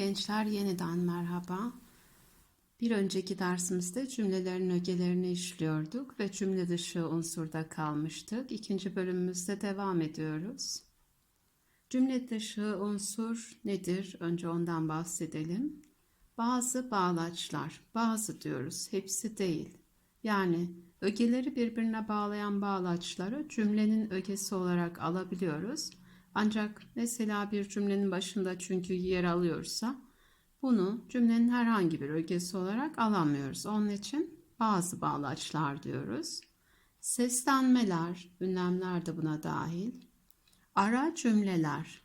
Gençler yeniden merhaba. Bir önceki dersimizde cümlelerin ögelerini işliyorduk ve cümle dışı unsurda kalmıştık. İkinci bölümümüzde devam ediyoruz. Cümle dışı unsur nedir? Önce ondan bahsedelim. Bazı bağlaçlar, bazı diyoruz, hepsi değil. Yani ögeleri birbirine bağlayan bağlaçları cümlenin ögesi olarak alabiliyoruz. Ancak mesela bir cümlenin başında çünkü yer alıyorsa bunu cümlenin herhangi bir ögesi olarak alamıyoruz. Onun için bazı bağlaçlar diyoruz. Seslenmeler, ünlemler de buna dahil. Ara cümleler,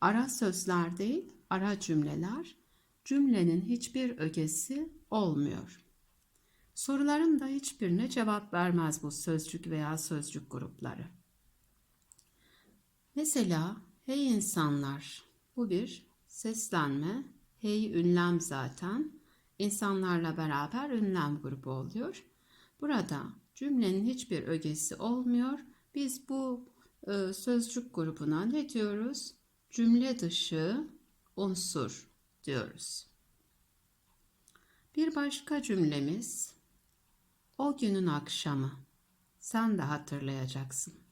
ara sözler değil, ara cümleler cümlenin hiçbir ögesi olmuyor. Soruların da hiçbirine cevap vermez bu sözcük veya sözcük grupları. Mesela hey insanlar bu bir seslenme. Hey ünlem zaten. İnsanlarla beraber ünlem grubu oluyor. Burada cümlenin hiçbir ögesi olmuyor. Biz bu e, sözcük grubuna ne diyoruz? Cümle dışı unsur diyoruz. Bir başka cümlemiz o günün akşamı. Sen de hatırlayacaksın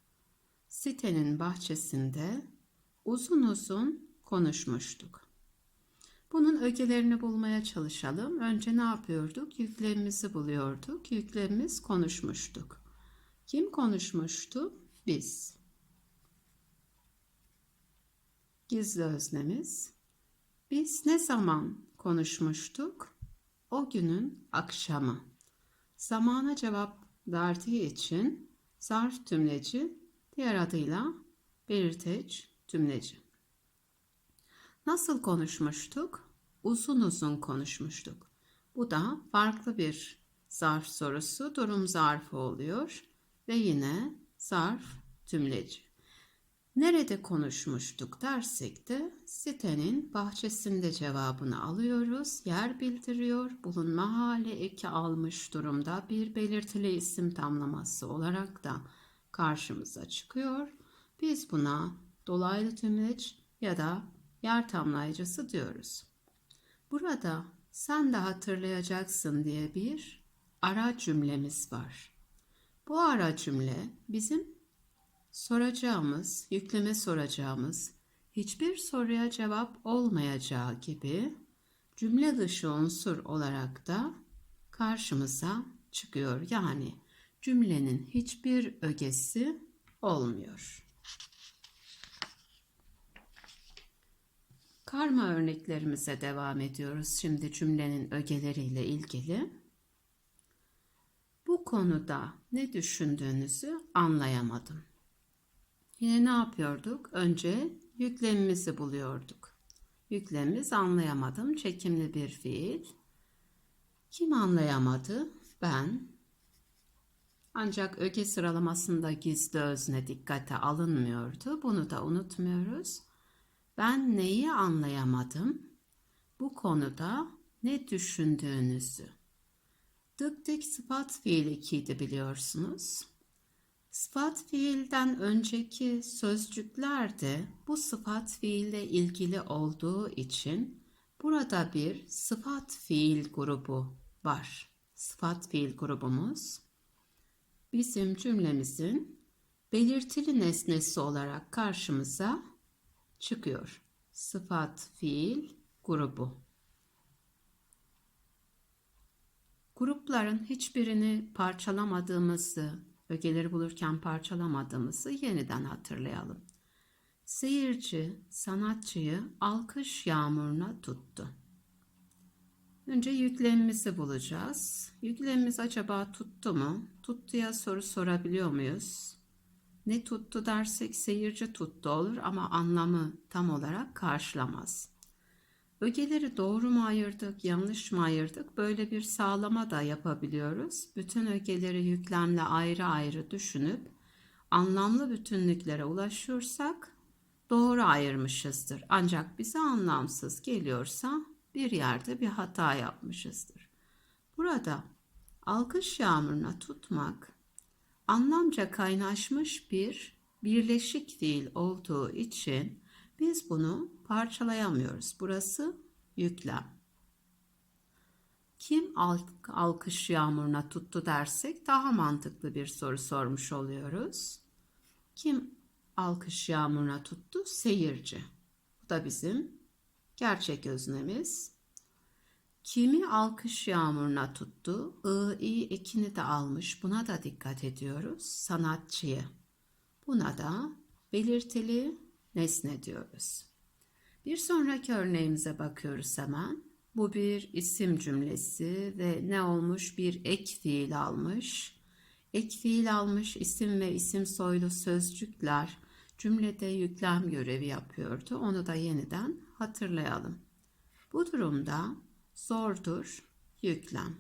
sitenin bahçesinde uzun uzun konuşmuştuk. Bunun ögelerini bulmaya çalışalım. Önce ne yapıyorduk? Yüklemimizi buluyorduk. Yüklemimiz konuşmuştuk. Kim konuşmuştu? Biz. Gizli öznemiz. Biz ne zaman konuşmuştuk? O günün akşamı. Zamana cevap verdiği için zarf tümleci diğer adıyla belirteç tümleci. Nasıl konuşmuştuk? Uzun uzun konuşmuştuk. Bu da farklı bir zarf sorusu, durum zarfı oluyor ve yine zarf tümleci. Nerede konuşmuştuk dersek de sitenin bahçesinde cevabını alıyoruz. Yer bildiriyor. Bulunma hali eki almış durumda bir belirtili isim tamlaması olarak da karşımıza çıkıyor. Biz buna dolaylı tümleç ya da yer tamlayıcısı diyoruz. Burada sen de hatırlayacaksın diye bir ara cümlemiz var. Bu ara cümle bizim soracağımız, yükleme soracağımız, hiçbir soruya cevap olmayacağı gibi cümle dışı unsur olarak da karşımıza çıkıyor. Yani cümlenin hiçbir ögesi olmuyor. Karma örneklerimize devam ediyoruz. Şimdi cümlenin ögeleriyle ilgili. Bu konuda ne düşündüğünüzü anlayamadım. Yine ne yapıyorduk? Önce yüklemimizi buluyorduk. Yüklemimiz anlayamadım. Çekimli bir fiil. Kim anlayamadı? Ben. Ancak öge sıralamasında gizli özne dikkate alınmıyordu. Bunu da unutmuyoruz. Ben neyi anlayamadım? Bu konuda ne düşündüğünüzü. Dık dik sıfat fiili ikiydi biliyorsunuz. Sıfat fiilden önceki sözcükler de bu sıfat fiille ilgili olduğu için burada bir sıfat fiil grubu var. Sıfat fiil grubumuz bizim cümlemizin belirtili nesnesi olarak karşımıza çıkıyor. Sıfat fiil grubu. Grupların hiçbirini parçalamadığımızı, ögeleri bulurken parçalamadığımızı yeniden hatırlayalım. Seyirci sanatçıyı alkış yağmuruna tuttu. Önce yüklemimizi bulacağız. Yüklemimiz acaba tuttu mu? Tuttuya soru sorabiliyor muyuz? Ne tuttu dersek seyirci tuttu olur ama anlamı tam olarak karşılamaz. Ögeleri doğru mu ayırdık, yanlış mı ayırdık? Böyle bir sağlama da yapabiliyoruz. Bütün ögeleri yüklemle ayrı ayrı düşünüp anlamlı bütünlüklere ulaşırsak doğru ayırmışızdır. Ancak bize anlamsız geliyorsa bir yerde bir hata yapmışızdır. Burada alkış yağmuruna tutmak anlamca kaynaşmış bir birleşik fiil olduğu için biz bunu parçalayamıyoruz. Burası yüklem. Kim alk- alkış yağmuruna tuttu dersek daha mantıklı bir soru sormuş oluyoruz. Kim alkış yağmuruna tuttu? Seyirci. Bu da bizim gerçek öznemiz. Kimi alkış yağmuruna tuttu? I, i ekini de almış. Buna da dikkat ediyoruz. Sanatçıyı. Buna da belirtili nesne diyoruz. Bir sonraki örneğimize bakıyoruz hemen. Bu bir isim cümlesi ve ne olmuş? Bir ek fiil almış. Ek fiil almış isim ve isim soylu sözcükler cümlede yüklem görevi yapıyordu. Onu da yeniden hatırlayalım. Bu durumda zordur yüklem.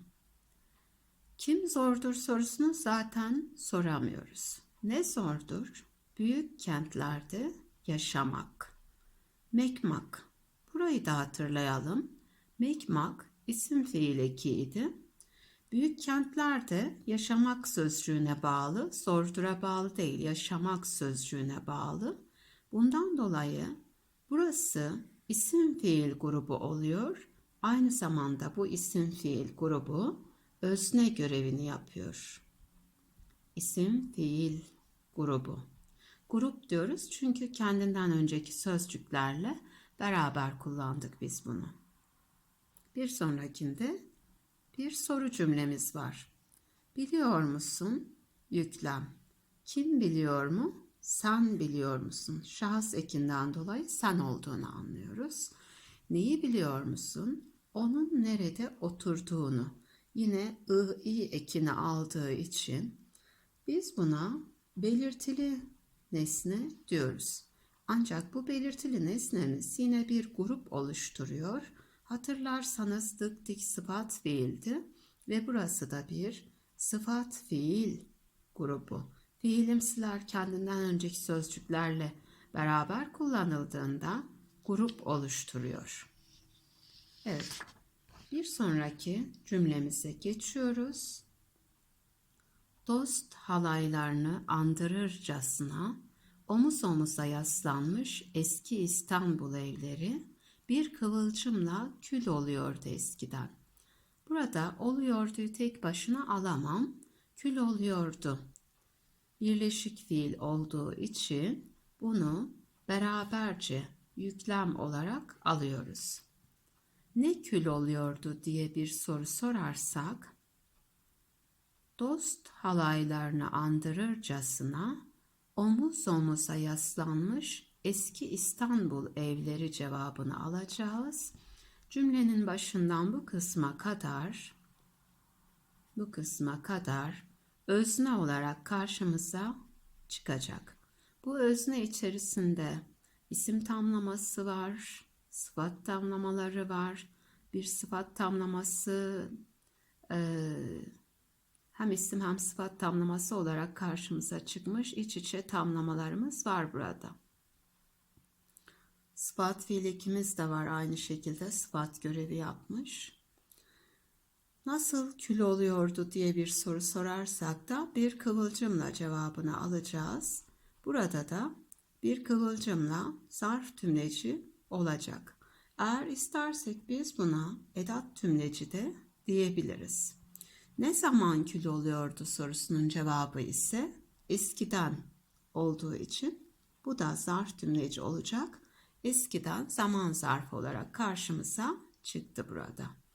Kim zordur sorusunu zaten soramıyoruz. Ne zordur? Büyük kentlerde yaşamak. Mekmak. Burayı da hatırlayalım. Mekmak isim fiil ekiydi. Büyük kentlerde yaşamak sözcüğüne bağlı, zordura bağlı değil, yaşamak sözcüğüne bağlı. Bundan dolayı burası isim fiil grubu oluyor. Aynı zamanda bu isim fiil grubu özne görevini yapıyor. İsim fiil grubu. Grup diyoruz çünkü kendinden önceki sözcüklerle beraber kullandık biz bunu. Bir sonrakinde bir soru cümlemiz var. Biliyor musun? Yüklem. Kim biliyor mu? Sen biliyor musun? Şahıs ekinden dolayı sen olduğunu anlıyoruz. Neyi biliyor musun? Onun nerede oturduğunu. Yine ı, i ekini aldığı için biz buna belirtili nesne diyoruz. Ancak bu belirtili nesnemiz yine bir grup oluşturuyor. Hatırlarsanız dık dik sıfat fiildi ve burası da bir sıfat fiil grubu. Fiilimsiler kendinden önceki sözcüklerle beraber kullanıldığında grup oluşturuyor. Evet. Bir sonraki cümlemize geçiyoruz. Dost halaylarını andırırcasına omuz omuza yaslanmış eski İstanbul evleri bir kıvılcımla kül oluyordu eskiden. Burada oluyordu tek başına alamam, kül oluyordu. Birleşik fiil olduğu için bunu beraberce yüklem olarak alıyoruz. Ne kül oluyordu diye bir soru sorarsak, dost halaylarını andırırcasına omuz omuza yaslanmış eski İstanbul evleri cevabını alacağız. Cümlenin başından bu kısma kadar bu kısma kadar özne olarak karşımıza çıkacak. Bu özne içerisinde isim tamlaması var, sıfat tamlamaları var. Bir sıfat tamlaması e, hem isim hem sıfat tamlaması olarak karşımıza çıkmış iç içe tamlamalarımız var burada. Sıfat fiil ikimiz de var aynı şekilde sıfat görevi yapmış. Nasıl kül oluyordu diye bir soru sorarsak da bir kıvılcımla cevabını alacağız. Burada da bir kıvılcımla zarf tümleci olacak. Eğer istersek biz buna edat tümleci de diyebiliriz. Ne zaman kül oluyordu sorusunun cevabı ise eskiden olduğu için bu da zarf tümleci olacak. Eskiden zaman zarfı olarak karşımıza çıktı burada.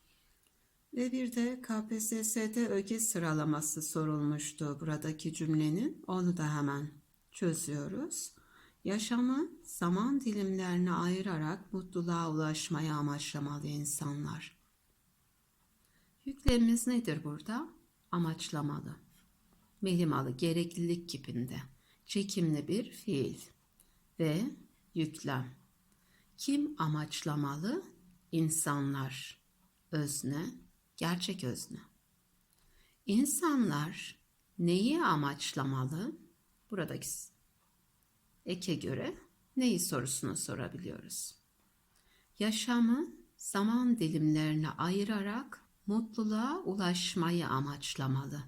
Ve bir de KPSS'de öge sıralaması sorulmuştu buradaki cümlenin. Onu da hemen çözüyoruz. Yaşamı zaman dilimlerine ayırarak mutluluğa ulaşmaya amaçlamalı insanlar. Yüklemimiz nedir burada? Amaçlamalı. Melimalı, gereklilik kipinde. Çekimli bir fiil. Ve yüklem. Kim amaçlamalı? İnsanlar. Özne, gerçek özne. İnsanlar neyi amaçlamalı? Buradaki eke göre neyi sorusunu sorabiliyoruz. Yaşamı zaman dilimlerine ayırarak mutluluğa ulaşmayı amaçlamalı.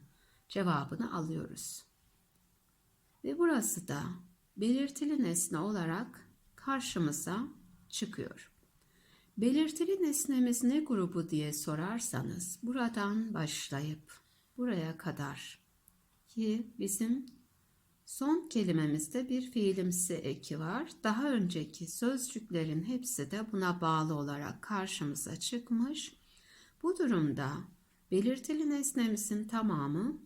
Cevabını alıyoruz. Ve burası da belirtili nesne olarak karşımıza çıkıyor. Belirtili nesnemiz ne grubu diye sorarsanız buradan başlayıp buraya kadar ki bizim son kelimemizde bir fiilimsi eki var. Daha önceki sözcüklerin hepsi de buna bağlı olarak karşımıza çıkmış. Bu durumda belirtili nesnemizin tamamı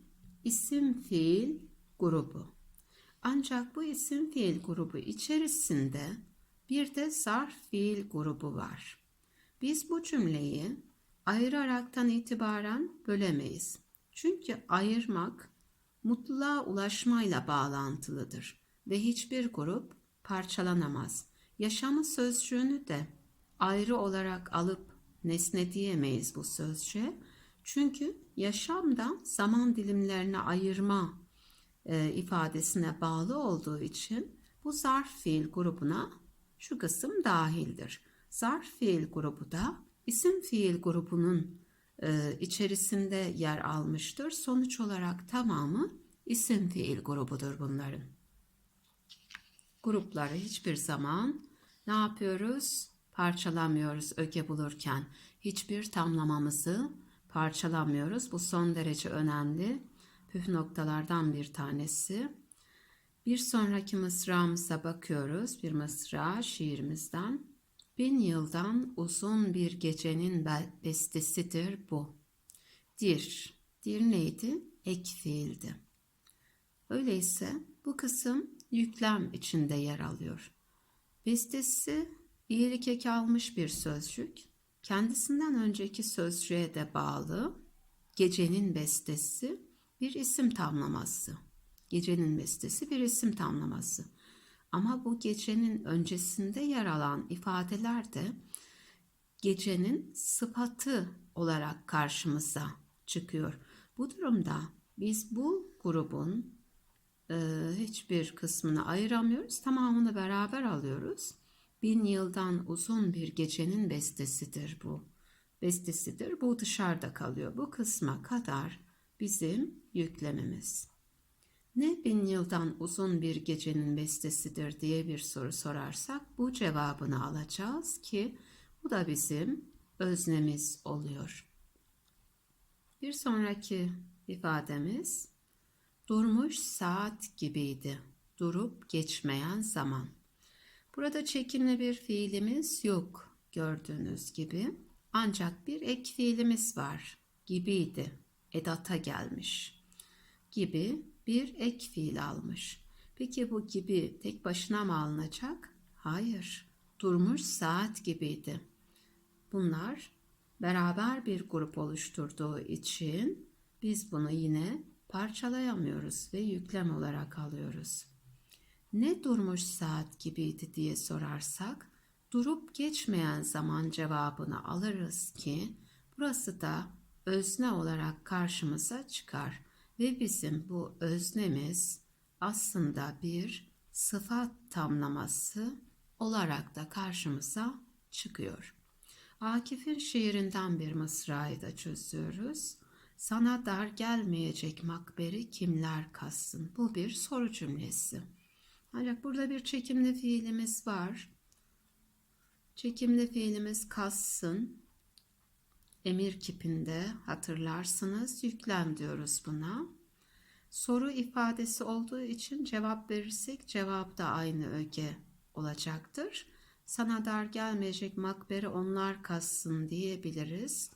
isim fiil grubu. Ancak bu isim fiil grubu içerisinde bir de zarf fiil grubu var. Biz bu cümleyi ayıraraktan itibaren bölemeyiz. Çünkü ayırmak mutluluğa ulaşmayla bağlantılıdır ve hiçbir grup parçalanamaz. Yaşamı sözcüğünü de ayrı olarak alıp nesne diyemeyiz bu sözcüğe. Çünkü yaşamda zaman dilimlerine ayırma e, ifadesine bağlı olduğu için bu zarf fiil grubuna şu kısım dahildir. Zarf fiil grubu da isim fiil grubunun e, içerisinde yer almıştır. Sonuç olarak tamamı isim fiil grubudur bunların. Grupları hiçbir zaman ne yapıyoruz? Parçalamıyoruz öge bulurken. Hiçbir tamlamamızı parçalamıyoruz. Bu son derece önemli püf noktalardan bir tanesi. Bir sonraki mısramıza bakıyoruz. Bir mısra şiirimizden. Bin yıldan uzun bir gecenin bestesidir bu. Dir. Dir neydi? Ek fiildi. Öyleyse bu kısım yüklem içinde yer alıyor. Bestesi iyilik eki almış bir sözcük. Kendisinden önceki sözcüğe de bağlı. Gecenin bestesi bir isim tamlaması. Gecenin bestesi bir isim tamlaması. Ama bu gecenin öncesinde yer alan ifadeler de gecenin sıfatı olarak karşımıza çıkıyor. Bu durumda biz bu grubun e, hiçbir kısmını ayıramıyoruz. Tamamını beraber alıyoruz. Bin yıldan uzun bir gecenin bestesidir bu. Bestesidir. Bu dışarıda kalıyor. Bu kısma kadar bizim yüklememiz. Ne bin yıldan uzun bir gecenin bestesidir diye bir soru sorarsak bu cevabını alacağız ki bu da bizim öznemiz oluyor. Bir sonraki ifademiz durmuş saat gibiydi. Durup geçmeyen zaman. Burada çekimli bir fiilimiz yok gördüğünüz gibi. Ancak bir ek fiilimiz var. Gibiydi edata gelmiş gibi bir ek fiil almış. Peki bu gibi tek başına mı alınacak? Hayır. Durmuş saat gibiydi. Bunlar beraber bir grup oluşturduğu için biz bunu yine parçalayamıyoruz ve yüklem olarak alıyoruz. Ne durmuş saat gibiydi diye sorarsak durup geçmeyen zaman cevabını alırız ki burası da özne olarak karşımıza çıkar ve bizim bu öznemiz aslında bir sıfat tamlaması olarak da karşımıza çıkıyor. Akif'in şiirinden bir mısrayı da çözüyoruz. Sana dar gelmeyecek makberi kimler kassın? Bu bir soru cümlesi. Ancak burada bir çekimli fiilimiz var. Çekimli fiilimiz kassın emir kipinde hatırlarsınız yüklem diyoruz buna. Soru ifadesi olduğu için cevap verirsek cevap da aynı öge olacaktır. Sana dar gelmeyecek makbere onlar kassın diyebiliriz.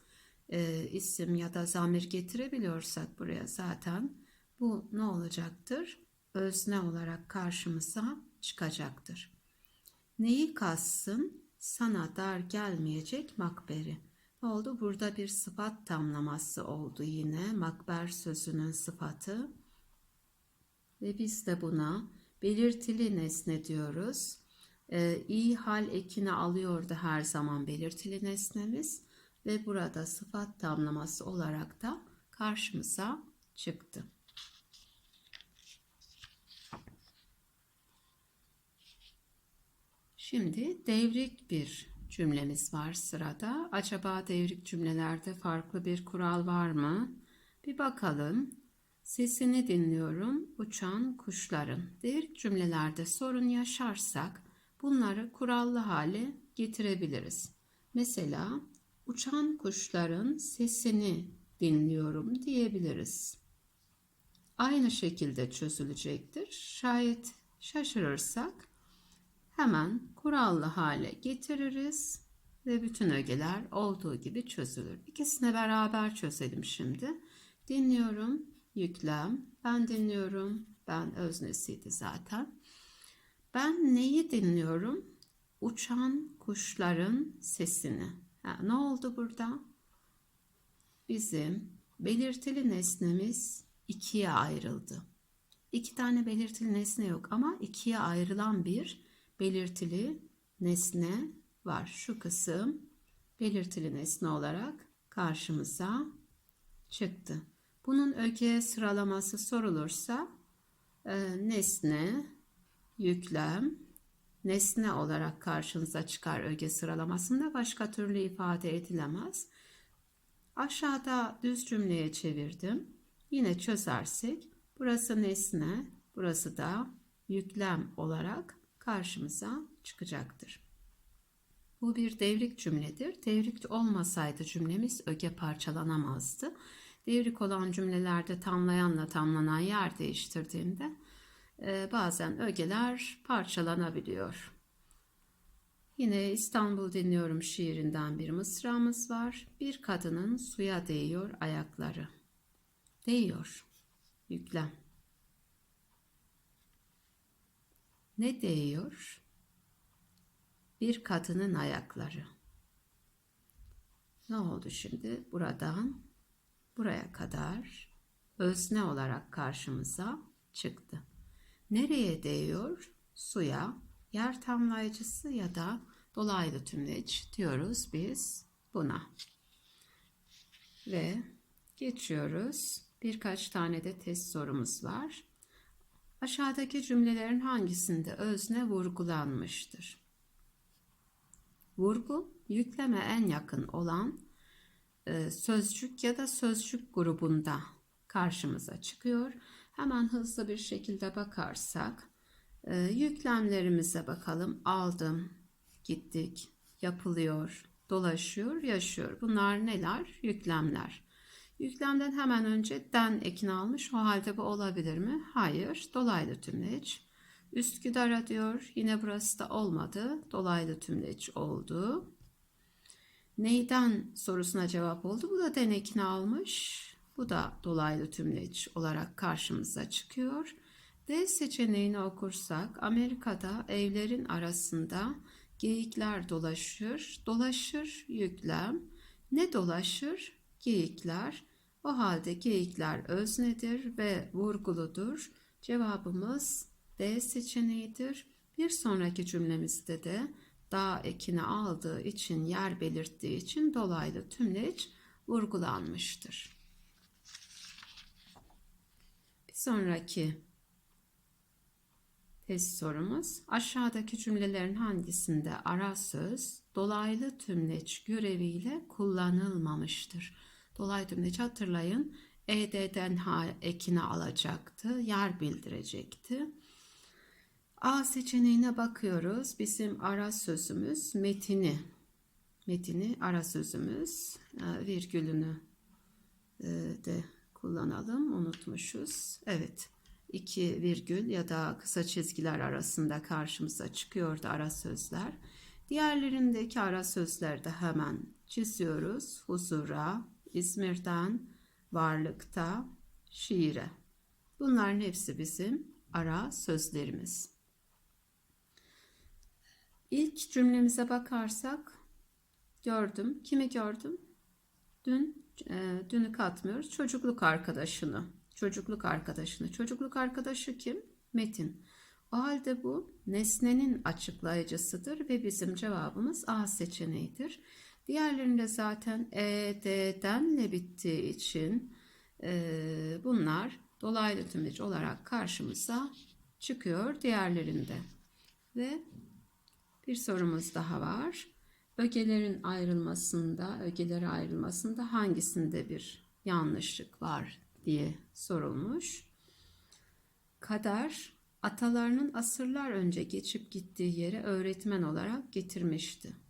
E, isim ya da zamir getirebiliyorsak buraya zaten bu ne olacaktır? Özne olarak karşımıza çıkacaktır. Neyi kassın? Sana dar gelmeyecek makberi. Oldu? Burada bir sıfat tamlaması oldu yine. Makber sözünün sıfatı. Ve biz de buna belirtili nesne diyoruz. Ee, iyi hal ekini alıyordu her zaman belirtili nesnemiz. Ve burada sıfat tamlaması olarak da karşımıza çıktı. Şimdi devrik bir cümlemiz var sırada. Acaba devrik cümlelerde farklı bir kural var mı? Bir bakalım. Sesini dinliyorum uçan kuşların. Devrik cümlelerde sorun yaşarsak bunları kurallı hale getirebiliriz. Mesela uçan kuşların sesini dinliyorum diyebiliriz. Aynı şekilde çözülecektir. Şayet şaşırırsak hemen kurallı hale getiririz ve bütün ögeler olduğu gibi çözülür. İkisini beraber çözelim şimdi. Dinliyorum, yüklem, ben dinliyorum, ben öznesiydi zaten. Ben neyi dinliyorum? Uçan kuşların sesini. Ha, ne oldu burada? Bizim belirtili nesnemiz ikiye ayrıldı. İki tane belirtili nesne yok ama ikiye ayrılan bir belirtili nesne var. Şu kısım belirtili nesne olarak karşımıza çıktı. Bunun öge sıralaması sorulursa e, nesne, yüklem, nesne olarak karşınıza çıkar öge sıralamasında başka türlü ifade edilemez. Aşağıda düz cümleye çevirdim. Yine çözersek burası nesne, burası da yüklem olarak karşımıza çıkacaktır. Bu bir devrik cümledir. Devrik olmasaydı cümlemiz öge parçalanamazdı. Devrik olan cümlelerde tamlayanla tamlanan yer değiştirdiğinde e, bazen ögeler parçalanabiliyor. Yine İstanbul dinliyorum şiirinden bir mısramız var. Bir kadının suya değiyor ayakları. Değiyor. Yüklem. Ne değiyor? Bir kadının ayakları. Ne oldu şimdi? Buradan buraya kadar özne olarak karşımıza çıktı. Nereye değiyor? Suya, yer tamlayıcısı ya da dolaylı tümleç diyoruz biz buna. Ve geçiyoruz. Birkaç tane de test sorumuz var. Aşağıdaki cümlelerin hangisinde özne vurgulanmıştır? Vurgu, yükleme en yakın olan e, sözcük ya da sözcük grubunda karşımıza çıkıyor. Hemen hızlı bir şekilde bakarsak e, yüklemlerimize bakalım. Aldım, gittik, yapılıyor, dolaşıyor, yaşıyor. Bunlar neler? Yüklemler. Yüklemden hemen önce den ekini almış. O halde bu olabilir mi? Hayır. Dolaylı tümleç. Üsküdar'a diyor. Yine burası da olmadı. Dolaylı tümleç oldu. Neyden sorusuna cevap oldu. Bu da den ekini almış. Bu da dolaylı tümleç olarak karşımıza çıkıyor. D seçeneğini okursak Amerika'da evlerin arasında geyikler dolaşır. Dolaşır yüklem. Ne dolaşır? Geyikler. O halde geyikler öznedir ve vurguludur. Cevabımız D seçeneğidir. Bir sonraki cümlemizde de da ekini aldığı için yer belirttiği için dolaylı tümleç vurgulanmıştır. Bir sonraki test sorumuz aşağıdaki cümlelerin hangisinde ara söz dolaylı tümleç göreviyle kullanılmamıştır? Dolaylı tümleç hatırlayın ED'den H ekini alacaktı, yer bildirecekti. A seçeneğine bakıyoruz. Bizim ara sözümüz metini. Metini ara sözümüz e, virgülünü e, de kullanalım. Unutmuşuz. Evet. iki virgül ya da kısa çizgiler arasında karşımıza çıkıyordu ara sözler. Diğerlerindeki ara sözleri de hemen çiziyoruz. Huzura, İzmir'den, varlıkta, şiire. Bunların hepsi bizim ara sözlerimiz. İlk cümlemize bakarsak gördüm. Kimi gördüm? Dün e, dünü katmıyoruz. Çocukluk arkadaşını. Çocukluk arkadaşını. Çocukluk arkadaşı kim? Metin. O halde bu nesnenin açıklayıcısıdır ve bizim cevabımız A seçeneğidir. Diğerlerinde zaten E, D'denle bittiği için e, bunlar dolaylı tümleç olarak karşımıza çıkıyor diğerlerinde. Ve bir sorumuz daha var. Ögelerin ayrılmasında, ögelere ayrılmasında hangisinde bir yanlışlık var diye sorulmuş. Kader atalarının asırlar önce geçip gittiği yere öğretmen olarak getirmişti.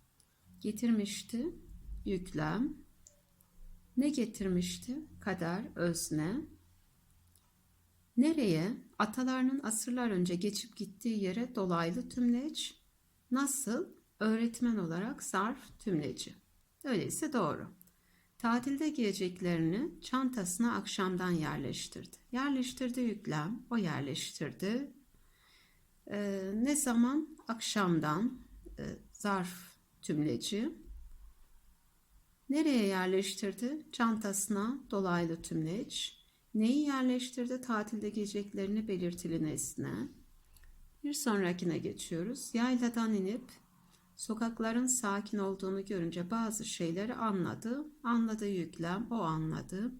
Getirmişti. Yüklem. Ne getirmişti? Kader, özne. Nereye? Atalarının asırlar önce geçip gittiği yere dolaylı tümleç. Nasıl? Öğretmen olarak zarf tümleci. Öyleyse doğru. Tatilde giyeceklerini çantasına akşamdan yerleştirdi. Yerleştirdi yüklem, o yerleştirdi. Ee, ne zaman? Akşamdan e, zarf tümleci. Nereye yerleştirdi? Çantasına dolaylı tümleç. Neyi yerleştirdi? Tatilde giyeceklerini belirtili nesne. Bir sonrakine geçiyoruz. Yayladan inip sokakların sakin olduğunu görünce bazı şeyleri anladı. Anladı yüklem, o anladı.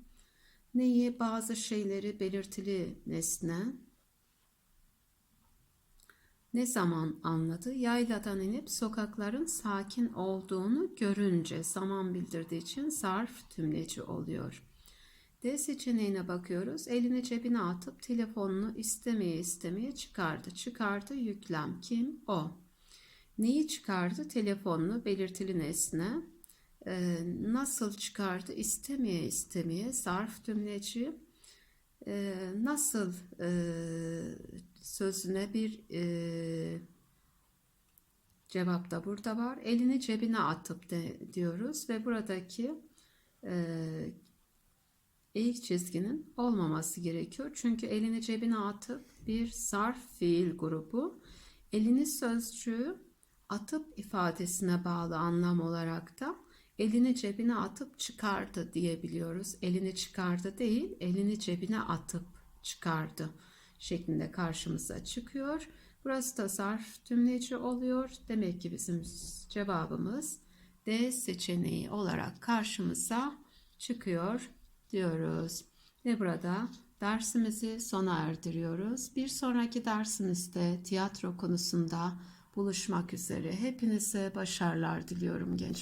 Neyi? Bazı şeyleri belirtili nesne. Ne zaman anladı? Yayladan inip sokakların sakin olduğunu görünce zaman bildirdiği için zarf tümleci oluyor. D seçeneğine bakıyoruz. Elini cebine atıp telefonunu istemeye istemeye çıkardı. Çıkardı yüklem. Kim? O. Neyi çıkardı? Telefonunu belirtili nesne. Ee, nasıl çıkardı? İstemeye istemeye zarf tümleci. Ee, nasıl e, sözüne bir e, cevap da burada var. Elini cebine atıp de, diyoruz ve buradaki e, eğik çizginin olmaması gerekiyor. Çünkü elini cebine atıp bir zarf fiil grubu. Elini sözcüğü atıp ifadesine bağlı anlam olarak da elini cebine atıp çıkardı diyebiliyoruz. Elini çıkardı değil, elini cebine atıp çıkardı şeklinde karşımıza çıkıyor. Burası da zarf tümleci oluyor. Demek ki bizim cevabımız D seçeneği olarak karşımıza çıkıyor diyoruz. Ve burada dersimizi sona erdiriyoruz. Bir sonraki dersimizde tiyatro konusunda buluşmak üzere. Hepinize başarılar diliyorum gençler.